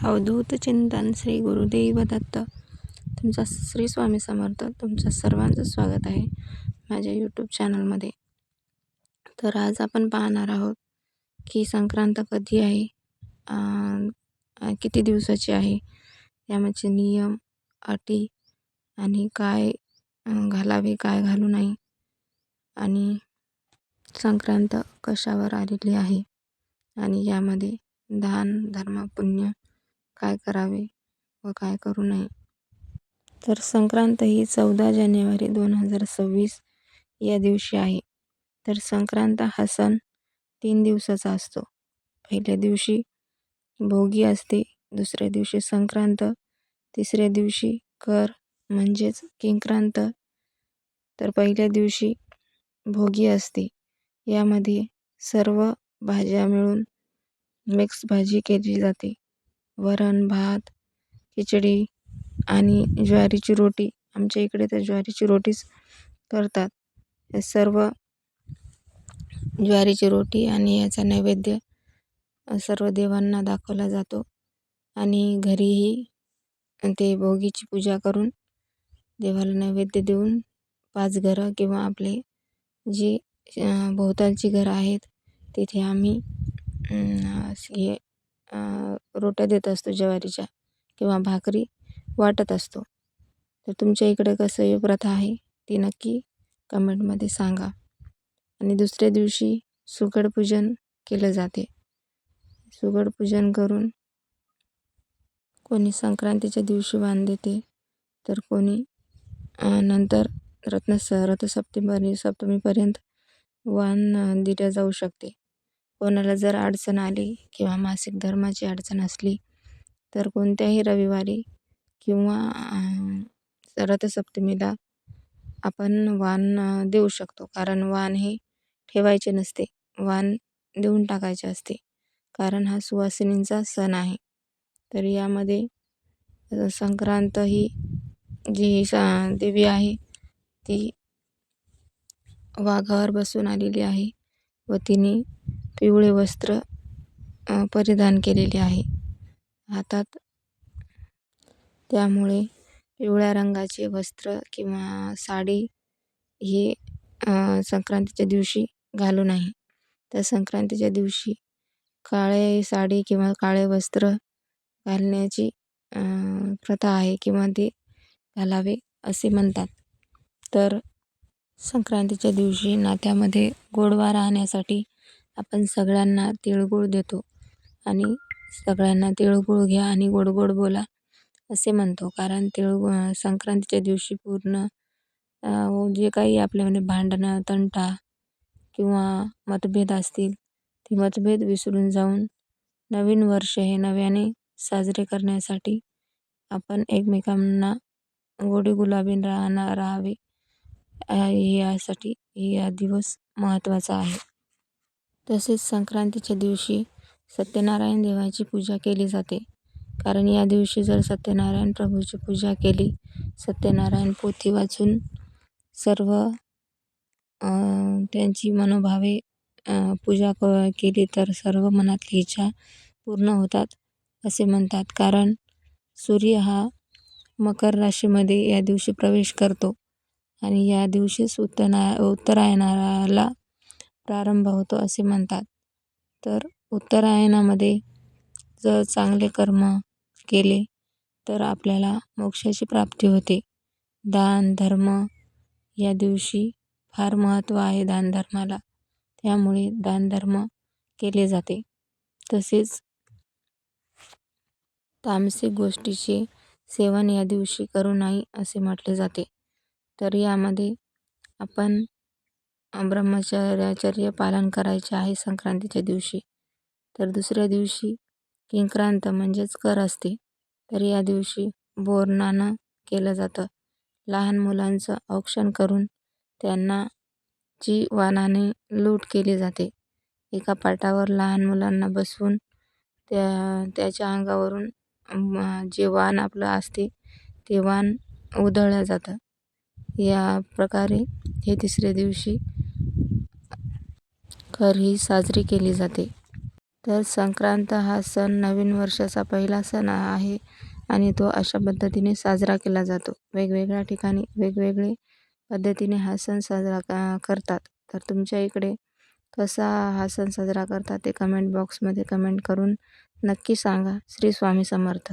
अवधूत चिंतन श्री गुरुदेव दत्त तुमचा श्री स्वामी समर्थ तुमचं सर्वांचं स्वागत आहे माझ्या यूट्यूब चॅनलमध्ये तर आज आपण पाहणार आहोत की संक्रांत कधी आहे किती दिवसाची आहे यामध्ये नियम अटी आणि काय घालावे काय घालू नाही आणि संक्रांत कशावर आलेली आहे आणि यामध्ये दान धर्म पुण्य काय करावे व काय करू नये. तर संक्रांत ही चौदा जानेवारी दोन हजार सव्वीस या दिवशी आहे. तर संक्रांत हा सण तीन दिवसाचा असतो. पहिल्या दिवशी भोगी असते दुसऱ्या दिवशी संक्रांत तिसऱ्या दिवशी कर म्हणजेच किंक्रांत. तर पहिल्या दिवशी भोगी असते. यामध्ये सर्व भाज्या मिळून मिक्स भाजी केली जाते. वरण भात खिचडी आणि ज्वारीची रोटी. आमच्या इकडे तर ज्वारीची रोटीच करतात. हे सर्व ज्वारीची रोटी आणि याचा नैवेद्य सर्व देवांना दाखवला जातो. आणि घरीही ते भोगीची पूजा करून देवाला नैवेद्य देऊन पाच घरं किंवा आपले जी भोवतालची घरं आहेत तिथे आम्ही हे रोट्या देत असतो ज्वारीच्या किंवा भाकरी वाटत असतो. तर तुमच्या इकडे कसं ही प्रथा आहे ती नक्की कमेंटमध्ये सांगा. आणि दुसऱ्या दिवशी सुगडपूजन केलं जाते. सुगडपूजन करून कोणी संक्रांतीच्या दिवशी वाण देते तर कोणी नंतर रत्न रथसप्तमी सप्तमीपर्यंत वाण दिल्या जाऊ शकते. कोणाला जर अडचण आली किंवा मासिक धर्माची अडचण असली तर कोणत्याही रविवारी किंवा रथसप्तमीला आपण वाण देऊ शकतो. कारण वाण हे ठेवायचे नसते. वाण देऊन टाकायचे असते. कारण हा सुवासिनींचा सण आहे. तर यामध्ये संक्रांत ही जी सा देवी आहे ती वाघावर बसून आलेली आहे व तिने पिवळे वस्त्र परिधान केलेले आहे. हातात त्यामुळे पिवळ्या रंगाचे वस्त्र किंवा साडी ही संक्रांतीच्या दिवशी घालू नाही तर संक्रांतीच्या दिवशी काळे साडी किंवा काळे वस्त्र घालण्याची प्रथा आहे किंवा ते घालावे असे म्हणतात. तर संक्रांतीच्या दिवशी नात्यामध्ये गोडवा राहण्यासाठी आपण सगळ्यांना तिळगुळ देतो आणि सगळ्यांना तिळगुळ घ्या आणि गोड गोड बोला असे म्हणतो. कारण तिळगुळ संक्रांतीच्या दिवशी पूर्ण जे काही आपल्यामध्ये म्हणजे भांडणं तंटा किंवा मतभेद असतील ते मतभेद विसरून जाऊन नवीन वर्ष हे नव्याने साजरे करण्यासाठी आपण एकमेकांना गोडी गुलाबी राहणार राहावे यासाठी हा दिवस महत्त्वाचा आहे. तसेच संक्रांतीच्या दिवशी सत्यनारायण देवाची पूजा केली जाते. कारण या दिवशी जर सत्यनारायण प्रभूची पूजा केली सत्यनारायण पोथी वाचून सर्व त्यांची मनोभावे पूजा क केली तर सर्व मनातली इच्छा पूर्ण होतात असे म्हणतात. कारण सूर्य हा मकर राशीमध्ये या दिवशी प्रवेश करतो आणि या दिवशीच उत्तना उत्तरायणाला प्रारंभ होतो असे म्हणतात. तर उत्तरायणामध्ये जर चांगले कर्म केले तर आपल्याला मोक्षाची प्राप्ती होते. दान धर्म या दिवशी फार महत्त्व आहे दानधर्माला त्यामुळे दानधर्म केले जाते. तसेच तामसिक गोष्टीचे सेवन या दिवशी करू नये असे म्हटले जाते. तर यामध्ये आपण ब्रह्मचर्याचर्य पालन करायचे आहे संक्रांतीच्या दिवशी. तर दुसऱ्या दिवशी किंक्रांत म्हणजेच कर असते. तर या दिवशी बोरनाणं केलं जातं. लहान मुलांचं औक्षण करून त्यांना जी वाणाने लूट केली जाते. एका पाटावर लहान मुलांना बसवून त्या त्याच्या अंगावरून जे वाण आपलं असते ते वाण उधळलं जातं. या प्रकारे हे तिसऱ्या दिवशी कर ही साजरी केली जाते. तर संक्रांत हा सण नवीन वर्षाचा पहिला सण आहे आणि तो अशा पद्धतीने साजरा केला जातो. वेगवेगळ्या ठिकाणी वेगवेगळे पद्धतीने हा सण साजरा का करतात. तर तुमच्या इकडे कसा हा सण साजरा करतात ते कमेंट बॉक्समध्ये कमेंट करून नक्की सांगा. श्री स्वामी समर्थ.